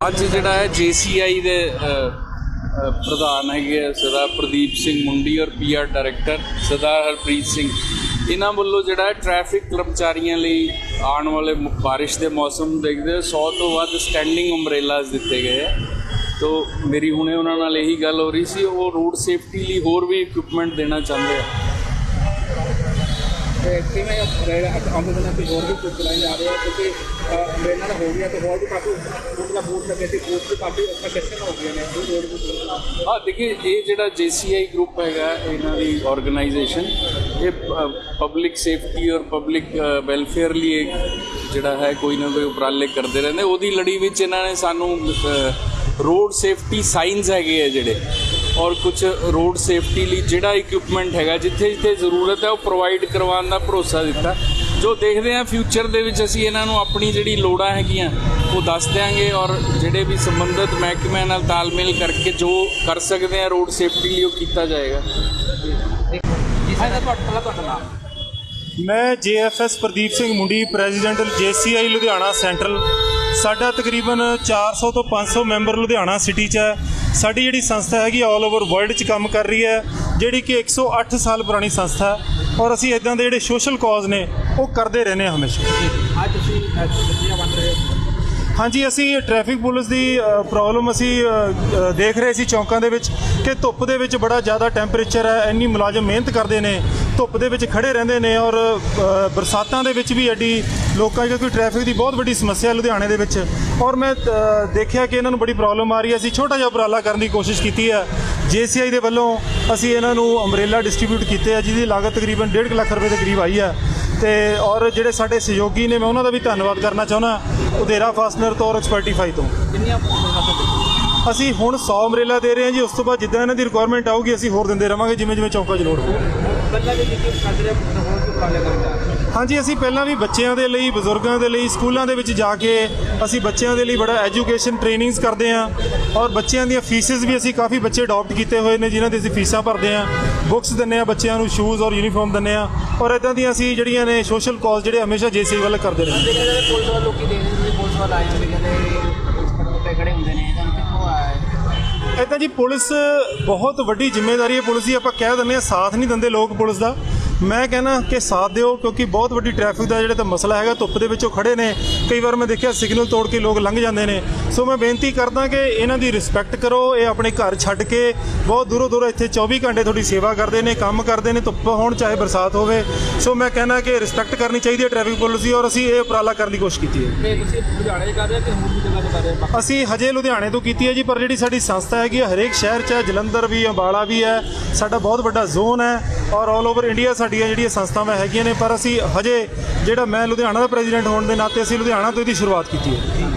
ਅੱਜ ਜਿਹੜਾ ਹੈ JCI ਦੇ ਅ, ਅ, ਪ੍ਰਧਾਨ ਹੈਗੇ ਆ ਸਰਦਾਰ ਪ੍ਰਦੀਪ ਸਿੰਘ ਮੁੰਡੀ ਔਰ ਪੀਆਰ ਡਾਇਰੈਕਟਰ ਸਰਦਾਰ ਹਰਪ੍ਰੀਤ ਸਿੰਘ। ਇਹਨਾਂ ਵੱਲੋਂ ਜਿਹੜਾ ਹੈ ਟ੍ਰੈਫਿਕ ਕਰਮਚਾਰੀਆਂ ਲਈ ਆਉਣ ਵਾਲੇ ਮ- ਬਾਰਿਸ਼ ਦੇ ਮੌਸਮ ਦੇਖਦੇ ਹੋਏ 100 ਤੋਂ ਵੱਧ ਸਟੈਂਡਿੰਗ ਅੰਬ੍ਰੇਲਾਸ ਦਿੱਤੇ ਗਏ ਹੈ ਤੋ ਮੇਰੀ ਹੁਣੇ ਉਹਨਾਂ ਨਾਲ ਇਹੀ ਗੱਲ ਹੋ ਰਹੀ ਸੀ ਉਹ ਰੋਡ ਸੇਫਟੀ ਲਈ ਹੋਰ ਵੀ ਇਕਵਿਪਮੈਂਟ ਦੇਣਾ ਚਾਹੁੰਦੇ ਆ। ਕਿਵੇਂ ਰਹੇਗਾ ਆਉਂਦੇ ਦਿਨਾਂ ਤੇ ਹੋਰ ਵੀ ਕੁਝ ਚਲਾਏ ਜਾ ਰਹੇ ਆ ਕਿਉਂਕਿ ਅੰਬਰੇਲਾ ਦਾ ਹੋ ਗਿਆ ਤੇ ਹੋਰ ਵੀ ਕਾਫੀ ਫੂਡ ਦਾ ਬੂਟ ਲੱਗੇ ਸੀ ਫੂਡ ਵੀ ਕਾਫੀ ਕੰਸੈਸ਼ਨ ਹੋ ਗਏ ਨੇ। ਉਹ ਰੋਡ ਵੀ ਹਾਂ ਦੇਖਿਏ ਇਹ ਜਿਹੜਾ JCI ਗਰੁੱਪ ਹੈਗਾ, ਇਹਨਾਂ ਦੀ ਆਰਗੇਨਾਈਜੇਸ਼ਨ ਇਹ ਪਬਲਿਕ ਸੇਫਟੀ ਔਰ ਪਬਲਿਕ ਵੈਲਫੇਅਰ ਲਈ ਇੱਕ ਜਿਹੜਾ ਹੈ, ਕੋਈ ਨਾ ਕੋਈ ਉਪਰਾਲੇ ਕਰਦੇ ਰਹਿੰਦੇ। ਉਹਦੀ ਲੜੀ ਵਿੱਚ ਇਹਨਾਂ ਨੇ ਸਾਨੂੰ ਰੋਡ ਸੇਫਟੀ ਸਾਈਨਸ ਹੈਗੇ ਆ ਜਿਹੜੇ। ਔਰ ਕੁਝ ਰੋਡ ਸੇਫਟੀ ਲਈ ਜਿਹੜਾ ਇਕਵਿਪਮੈਂਟ ਹੈਗਾ, ਜਿੱਥੇ ਜਿੱਥੇ ਜ਼ਰੂਰਤ ਹੈ, ਉਹ ਪ੍ਰੋਵਾਈਡ ਕਰਵਾਉਣ ਦਾ ਭਰੋਸਾ ਦਿੱਤਾ। ਜੋ ਦੇਖਦੇ ਆ ਫਿਊਚਰ ਦੇ ਵਿੱਚ ਅਸੀਂ ਇਹਨਾਂ ਨੂੰ ਆਪਣੀ ਜਿਹੜੀ ਲੋੜਾਂ ਹੈਗੀਆਂ, ਉਹ ਦੱਸ ਦਿਆਂਗੇ ਔਰ ਜਿਹੜੇ ਵੀ ਸੰਬੰਧਿਤ ਮਹਿਕਮਿਆਂ ਨਾਲ ਤਾਲਮੇਲ ਕਰਕੇ ਜੋ ਕਰ ਸਕਦੇ ਆ ਰੋਡ ਸੇਫਟੀ ਲਈ ਉਹ ਕੀਤਾ ਜਾਏਗਾ। ਜੀ, ਸਰ, ਤੁਹਾਡਾ ਪਹਿਲਾਂ ਤੁਹਾਡਾ ਨਾਮ। ਮੈਂ J F S Pradeep Singh Mundi president J C I Ludhiana central. ਸਾਡਾ ਤਕਰੀਬਨ 400 ਤੋਂ 500 ਮੈਂਬਰ ਲੁਧਿਆਣਾ ਸਿਟੀ 'ਚ ਹੈ। ਸਾਡੀ ਜਿਹੜੀ ਸੰਸਥਾ ਹੈਗੀ ਆਲ ਓਵਰ ਵਰਲਡ 'ਚ ਕੰਮ ਕਰ ਰਹੀ ਹੈ ਜਿਹੜੀ ਕਿ 108 ਸਾਲ ਪੁਰਾਣੀ ਸੰਸਥਾ ਹੈ। ਔਰ ਅਸੀਂ ਇਦਾਂ ਦੇ ਜਿਹੜੇ ਸੋਸ਼ਲ ਕਾਜ਼ ਨੇ ਉਹ ਕਰਦੇ ਰਹਿੰਦੇ ਹਾਂ ਹਮੇਸ਼ਾ। ਅੱਜ ਤੁਸੀਂ ਗੱਡੀਆਂ ਵੰਡ ਰਹੇ ਹੋ। ਹਾਂਜੀ ਅਸੀਂ ਟ੍ਰੈਫਿਕ ਪੁਲਿਸ ਦੀ ਪ੍ਰੋਬਲਮ ਅਸੀਂ ਦੇਖ ਰਹੇ ਸੀ ਚੌਂਕਾਂ ਦੇ ਵਿੱਚ ਕਿ ਧੁੱਪ ਦੇ ਵਿੱਚ ਬੜਾ ਜ਼ਿਆਦਾ ਟੈਂਪਰੇਚਰ ਹੈ ਇੰਨੀ ਮੁਲਾਜ਼ਮ ਮਿਹਨਤ ਕਰਦੇ ਨੇ। ਧੁੱਪ ਦੇ ਵਿੱਚ ਖੜੇ ਰਹਿੰਦੇ ਨੇ ਔਰ ਬਰਸਾਤਾਂ ਦੇ ਵਿੱਚ ਵੀ ਐਡੀ ਲੋਕਾਂ 'ਚ ਕਿਉਂਕਿ ਟ੍ਰੈਫਿਕ ਦੀ ਬਹੁਤ ਵੱਡੀ ਸਮੱਸਿਆ ਲੁਧਿਆਣੇ ਦੇ ਵਿੱਚ। ਔਰ ਮੈਂ ਦੇਖਿਆ ਕਿ ਇਹਨਾਂ ਨੂੰ ਬੜੀ ਪ੍ਰੋਬਲਮ ਆ ਰਹੀ ਹੈ। ਅਸੀਂ ਛੋਟਾ ਜਿਹਾ ਉਪਰਾਲਾ ਕਰਨ ਦੀ ਕੋਸ਼ਿਸ਼ ਕੀਤੀ ਹੈ। ਜੀਸੀਆਈ ਦੇ ਵੱਲੋਂ ਅਸੀਂ ਇਹਨਾਂ ਨੂੰ ਅੰਬ੍ਰੇਲਾ ਡਿਸਟ੍ਰੀਬਿਊਟ ਕੀਤੇ ਆ ਜਿਹਦੀ ਲਾਗਤ ਤਕਰੀਬਨ 1.5 ਲੱਖ ਰੁਪਏ ਦੇ ਕਰੀਬ ਆਈ ਹੈ। ਤੇ ਔਰ ਜਿਹੜੇ ਸਾਡੇ ਸਹਿਯੋਗੀ ਨੇ ਮੈਂ ਉਹਨਾਂ ਦਾ ਵੀ ਧੰਨਵਾਦ ਕਰਨਾ ਚਾਹੁੰਦਾ। ਉਦੇਰਾ ਫਾਸਨਰ ਤੋਂ ਔਰ ਐਕਸਪਰਟੀਫਾਈ ਤੋਂ। ਅਸੀਂ ਹੁਣ 100 ਅੰਬ੍ਰੇਲਾ ਦੇ ਰਹੇ ਹਾਂ ਜੀ। ਉਸ ਤੋਂ ਬਾਅਦ ਜਿੱਦਾਂ ਇਹਨਾਂ ਦੀ ਰਿਕੁਆਇਰਮੈਂਟ ਆਊਗੀ ਅਸੀਂ ਹੋਰ ਦਿੰਦੇ ਰਵਾਂਗੇ ਜਿਵੇਂ ਜਿਵੇਂ ਚੌਂਕਾਂ 'ਚ ਲੋੜ ਹੋਊ। ਪਹਿਲਾਂ ਵੀ ਜਿੱਥੇ ਰਹੇ ਉਪਰਾਲੇ ਰਹੇ ਹਾਂਜੀ ਅਸੀਂ ਪਹਿਲਾਂ ਵੀ ਬੱਚਿਆਂ ਦੇ ਲਈ ਬਜ਼ੁਰਗਾਂ ਦੇ ਲਈ ਸਕੂਲਾਂ ਦੇ ਵਿੱਚ ਜਾ ਕੇ ਅਸੀਂ ਬੱਚਿਆਂ ਦੇ ਲਈ ਬੜਾ ਐਜੂਕੇਸ਼ਨ ਟ੍ਰੇਨਿੰਗਸ ਕਰਦੇ ਹਾਂ ਔਰ ਬੱਚਿਆਂ ਦੀਆਂ ਫੀਸਿਸ ਵੀ ਅਸੀਂ ਕਾਫੀ ਬੱਚੇ ਅਡਾਪਟ ਕੀਤੇ ਹੋਏ ਨੇ ਜਿਨ੍ਹਾਂ ਦੀ ਅਸੀਂ ਫੀਸਾਂ ਭਰਦੇ ਹਾਂ। ਬੁੱਕਸ ਦਿੰਨੇ ਆ ਬੱਚਿਆਂ ਨੂੰ ਸ਼ੂਜ਼ ਔਰ ਯੂਨੀਫਾਰਮ ਦਿੰਨੇ ਆ ਔਰ ਇਦਾਂ ਦੀਆਂ ਅਸੀਂ ਜਿਹੜੀਆਂ ਨੇ ਸੋਸ਼ਲ ਕਾਜ਼ ਜਿਹੜੇ ਹਮੇਸ਼ਾ ਜੇਸੀ ਵੱਲ ਕਰਦੇ ਰਹੇ ਪੁਲਿਸ ਵਾਲੇ ਲੋਕੀ ਦੇਖਦੇ ਜਿਹੜੇ ਪੁਲਿਸ ਵਾਲੇ ਆਏ ਹੁੰਦੇ ਹੈ ਇਦਾਂ ਜੀ ਪੁਲਿਸ ਬਹੁਤ ਵੱਡੀ ਜ਼ਿੰਮੇਵਾਰੀ ਹੈ। ਪੁਲਿਸ ਦੀ ਆਪਾਂ ਕਹਿ ਦਿੰਦੇ ਆ ਸਾਥ ਨਹੀਂ ਦਿੰਦੇ ਲੋਕ ਪੁਲਿਸ ਦਾ। ਮੈਂ ਕਹਿੰਦਾ ਕਿ ਸਾਥ ਦਿਓ ਕਿਉਂਕਿ ਬਹੁਤ ਵੱਡੀ ਟ੍ਰੈਫਿਕ ਦਾ ਜਿਹੜਾ ਤਾਂ ਮਸਲਾ ਹੈਗਾ ਧੁੱਪ ਦੇ ਵਿੱਚੋਂ ਖੜੇ ਨੇ। ਕਈ ਵਾਰ ਮੈਂ ਦੇਖਿਆ ਸਿਗਨਲ ਤੋੜ ਕੇ ਲੋਕ ਲੰਘ ਜਾਂਦੇ ਨੇ। ਸੋ ਮੈਂ ਬੇਨਤੀ ਕਰਦਾ ਕਿ ਇਹਨਾਂ ਦੀ ਰਿਸਪੈਕਟ ਕਰੋ ਇਹ ਆਪਣੇ ਘਰ ਛੱਡ ਕੇ ਬਹੁਤ ਦੂਰੋਂ ਦੂਰੋਂ ਇੱਥੇ 24 ਘੰਟੇ ਤੁਹਾਡੀ ਸੇਵਾ ਕਰਦੇ ਨੇ ਕੰਮ ਕਰਦੇ ਨੇ ਧੁੱਪ ਹੋਣ ਚਾਹੇ ਬਰਸਾਤ ਹੋਵੇ। ਸੋ ਮੈਂ ਕਹਿੰਦਾ ਕਿ ਰਿਸਪੈਕਟ ਕਰਨੀ ਚਾਹੀਦੀ ਹੈ ਟ੍ਰੈਫਿਕ ਪੁਲਿਸ ਔਰ ਅਸੀਂ ਇਹ ਉਪਰਾਲਾ ਕਰਨ ਦੀ ਕੋਸ਼ਿਸ਼ ਕੀਤੀ ਹੈ। ਤੁਸੀਂ ਲੁਧਿਆਣੇ ਕਰ ਰਹੇ ਕਿ ਹੋਰ ਵੀ ਜਗ੍ਹਾ ਕਰ ਰਹੇ ਹੋ? ਅਸੀਂ ਹਜੇ ਲੁਧਿਆਣੇ ਤੋਂ ਕੀਤੀ ਹੈ ਜੀ ਪਰ ਜਿਹੜੀ ਸਾਡੀ ਸੰਸਥਾ ਹੈਗੀ ਹਰੇਕ ਸ਼ਹਿਰ 'ਚ ਹੈ ਜਲੰਧਰ ਵੀ ਅੰਬਾਲਾ ਵੀ ਹੈ ਸਾਡਾ ਬਹੁਤ ਵੱਡਾ ਜ਼ੋਨ ਹੈ ਔਰ ਆਲ ਓਵਰ ਇੰਡੀਆ ਸਾਡੀਆਂ ਜਿਹੜੀਆਂ ਸੰਸਥਾਵਾਂ ਹੈਗੀਆਂ ਨੇ, ਪਰ ਅਸੀਂ ਹਜੇ ਜਿਹੜਾ ਮੈਂ ਲੁਧਿਆਣਾ ਦਾ ਪ੍ਰੈਜ਼ੀਡੈਂਟ ਹੋਣ ਦੇ ਨਾਤੇ ਅਸੀਂ ਲੁਧਿਆਣਾ ਤੋਂ ਇਹਦੀ ਸ਼ੁਰੂਆਤ ਕੀਤੀ ਹੈ।